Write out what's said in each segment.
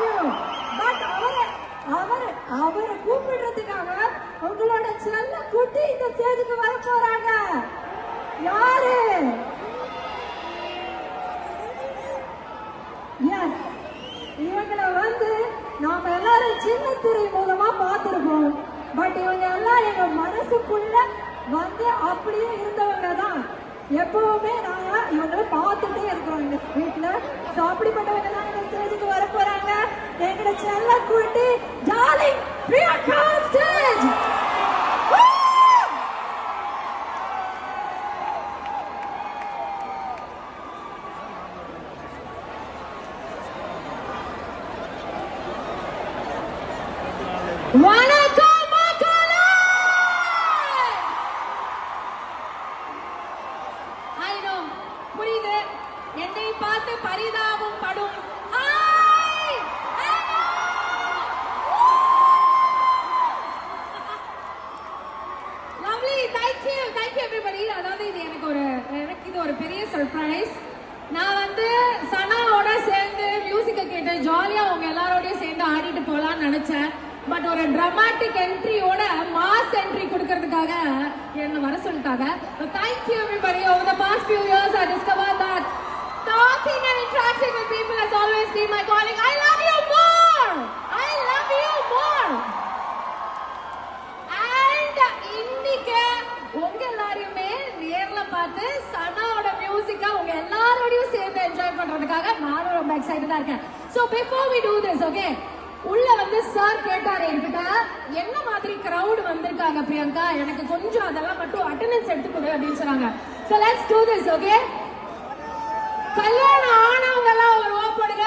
You but அவரை அவர் அவரை கூப்பிடுறதுக்காக உங்களோட செல்ல குட்டி இந்த ஸ்டேஜுக்கு வர போறாங்க. யாரு? எஸ் இவங்களை வந்து நாம எல்லாரும் சின்ன திரை மூலமா பார்த்திருக்கோம். பட் இவங்க எல்லாம் எங்க மனசுக்குள்ள வந்து அப்படியே இருந்தவங்க தான். எப்பவுமே நாங்க இவங்களை பார்த்துட்டே இருக்கிறோம் இந்த ஸ்ட்ரீட்ல ஸோ அப்படிப்பட்டவங்க தான் இந்த ஸ்டேஜுக்கு வர போறாங்க. எங்களோட செல்ல குட்டி Constant! வணக்கம் மக்களே! புரியுது என்னை பார்த்து பரிதாபம் படும். ஆ! Lovely. Thank you. Thank you everybody. அதாவது இது எனக்கு ஒரு எனக்கு இது ஒரு பெரிய சர்ப்ரைஸ் நான் வந்து சனாவோட சேர்ந்து மியூசிக்க கேட்டு ஜாலியா உங்க எல்லாரோடய சேர்ந்து ஆடிட்டு போலாம்னு நினைச்சேன் பட் ஒரு dramatic என்ட்ரியோட மாஸ் என்ட்ரி கொடுக்கறதுக்காக என்ன வர சொல்லிட்டாங்க thank you everybody over the past few years I discovered that talking and interacting with people has always been my calling I பண்றதுக்காக நானும் ரொம்ப எக்ஸைட்டடா இருக்கேன். So before we do this okay உள்ள வந்து சார் கேட்டாரு என்கிட்ட என்ன மாதிரி கிரவுட் வந்திருக்காங்க பிரியங்கா? எனக்கு கொஞ்சம் அதெல்லாம் மட்டும் அட்டெண்டன்ஸ் எடுத்து கொடு அப்படின்னு சொன்னாங்க. So let's do this okay கல்யாணம் ஆனவங்க எல்லாம் ஒரு ஓ போடுங்க.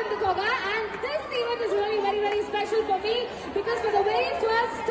எல்லாம் ஒரு பண்ண ஏய் நான் நான் சும்மா சூ பாய்ஸ் இப்ப பாரு சூ கேர்ள்ஸ் எல்லாம் ரைட் அப்போ